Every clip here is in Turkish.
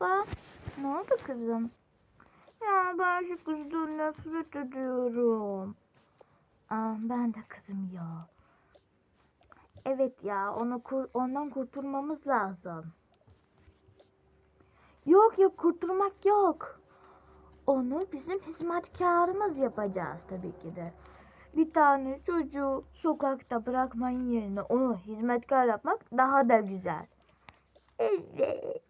Merhaba. Ne oldu kızım? Ya ben şu kızdan nefret ediyorum. Aa, ben de kızım ya. Evet ya onu kur- ondan kurtulmamız lazım. Yok yok kurtulmak yok. Onu bizim hizmetkarımız yapacağız tabii ki de. Bir tane çocuğu sokakta bırakmayın yerine onu hizmetkar yapmak daha da güzel. Evet.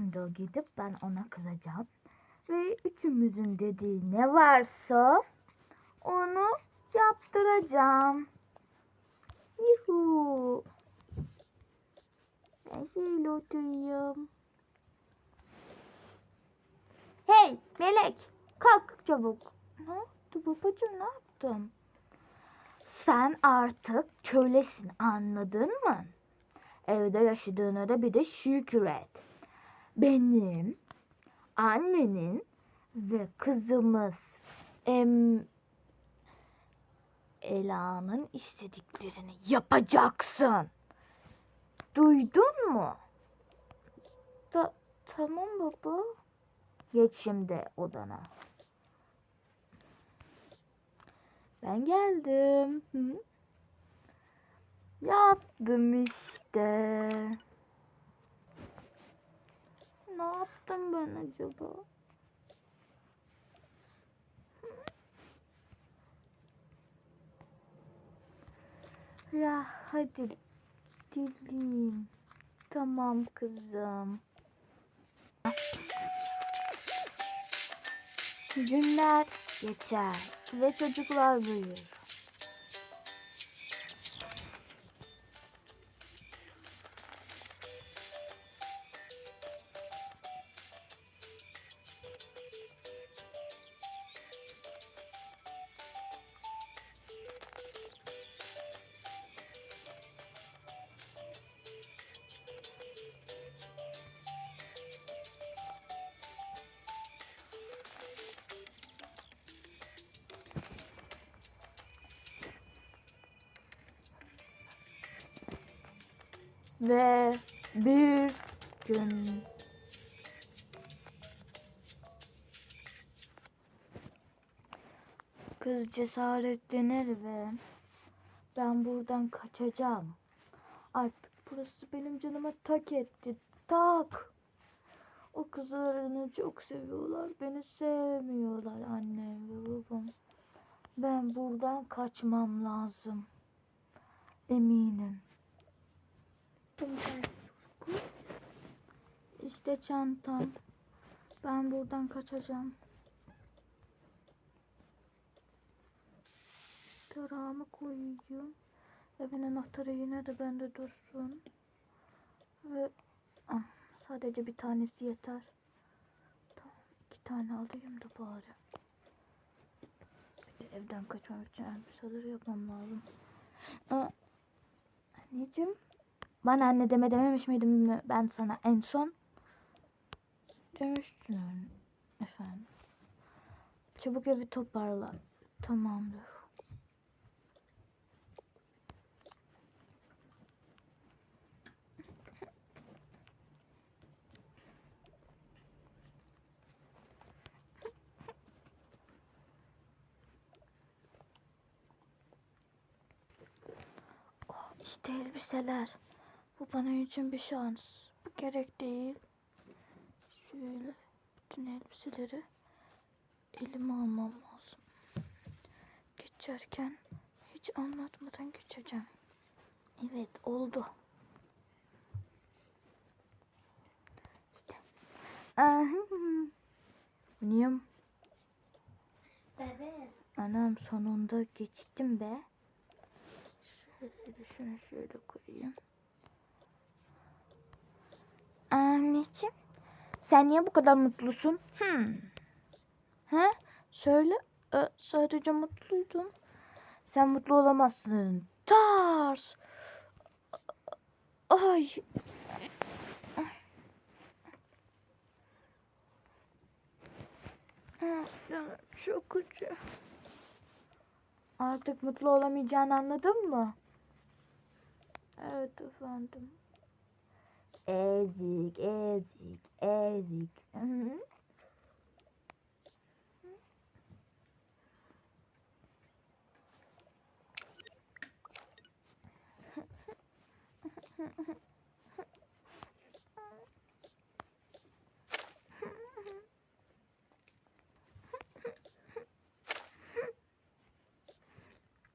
Şimdi o gidip ben ona kızacağım. Ve üçümüzün dediği ne varsa onu yaptıracağım. Yuhu. Ben şöyle oturayım. Hey Melek kalk çabuk. Ne oldu babacığım ne yaptım? Sen artık kölesin anladın mı? Evde yaşadığına da bir de şükür et. Benim, annenin ve kızımız em, Ela'nın istediklerini yapacaksın. Duydun mu? Ta tamam baba. Geç şimdi odana. Ben geldim. Hı? Yaptım işte. Ne yaptım ben acaba? Ya hadi dileyim. Tamam kızım. Günler geçer ve çocuklar büyür. Ve bir gün kız cesaretlenir ve ben buradan kaçacağım. Artık burası benim canıma tak etti. Tak. O kızlarını çok seviyorlar. Beni sevmiyorlar annem ve babam. Ben buradan kaçmam lazım. Eminim. İşte çantam. Ben buradan kaçacağım. Tarağımı koyuyorum. Evin anahtarı yine de bende dursun. Ve ah, sadece bir tanesi yeter. Tamam, iki tane alayım da bari. Bir de evden kaçmak için elbiseleri yapmam lazım. Aa, anneciğim. Bana anne deme dememiş miydim mi ben sana en son? Demiştin öyle. efendim. Çabuk evi toparla. Tamamdır. Oh, işte elbiseler. Bana için bir şans. Bu gerek değil. Şöyle bütün elbiseleri elime almam lazım. Geçerken hiç anlatmadan geçeceğim. Evet oldu. İşte. Niyem? Bebe. Anam sonunda geçtim be. Şöyle şunu şöyle koyayım. Anneciğim, sen niye bu kadar mutlusun? Hmm. He? Söyle. Ee, sadece mutluydum. Sen mutlu olamazsın. Tars. Ay. Çok acı. Artık mutlu olamayacağını anladın mı? Evet efendim. Ezik, ezik, ezik.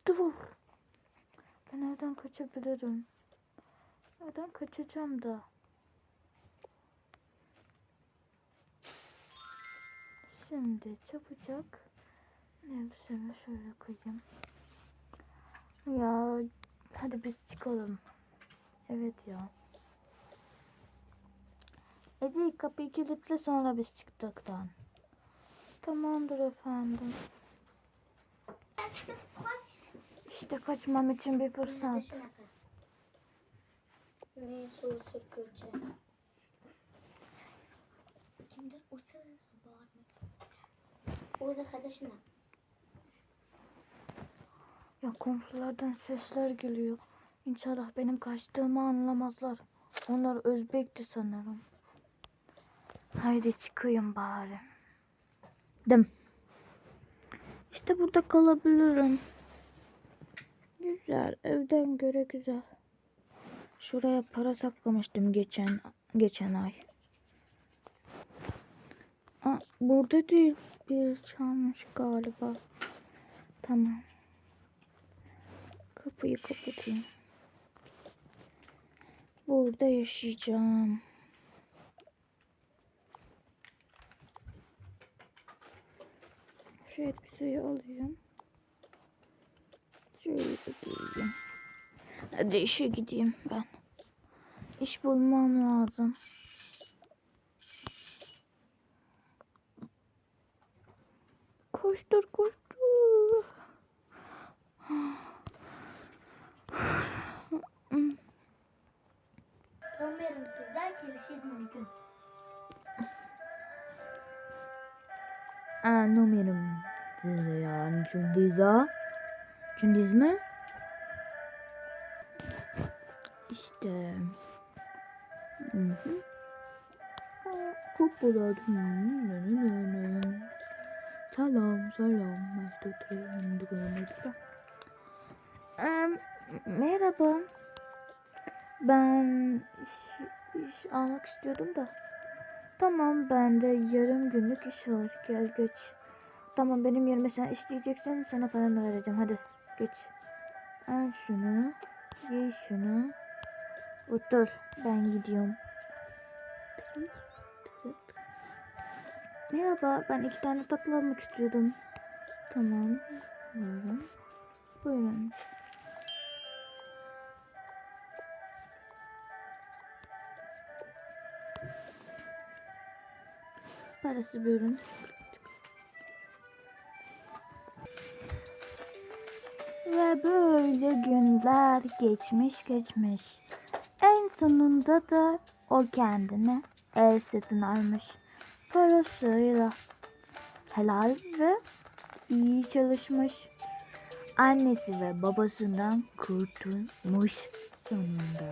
Dur. Ben evden kaçabilirim. Evden kaçacağım da. Şimdi çabucak nefsimi şöyle koyayım. Ya hadi biz çıkalım. Evet ya. Ece kapıyı kilitle sonra biz çıktıktan. Tamamdır efendim. İşte kaçmam için bir fırsat. Ne soğusur kırıcı. Kimdir o. O da kardeşine. Ya komşulardan sesler geliyor. İnşallah benim kaçtığımı anlamazlar. Onlar Özbek'ti sanırım. Haydi çıkayım bari. Dım. İşte burada kalabilirim. Güzel, evden göre güzel. Şuraya para saklamıştım geçen geçen ay. Aa, burada değil. Bir çalmış galiba. Tamam. Kapıyı kapatayım. Burada yaşayacağım. Şu elbiseyi alayım. Şöyle giyeyim. Hadi işe gideyim ben. İş bulmam lazım. Koştur koştur. Umarım sizler gelişiz bir gün. Aa, numaram. Yani Cundiza. Cundiz mi? İşte. Hı hı. Kupalar. Selam selam. Em, Merhaba. Ben iş, iş almak istiyordum da. Tamam bende yarım günlük iş var. Gel geç. Tamam benim yerime sen işleyeceksin. Sana paranı vereceğim. Hadi geç. Al şunu. Giy şunu. Otur. Ben gidiyorum. Merhaba. Ben iki tane tatlı almak istiyordum. Tamam. Buyurun. Buyurun. Parası buyurun. Ve böyle günler geçmiş geçmiş. En sonunda da o kendine ev satın almış. Parasıyla. Helal ve iyi çalışmış. Annesi ve babasından kurtulmuş sonunda.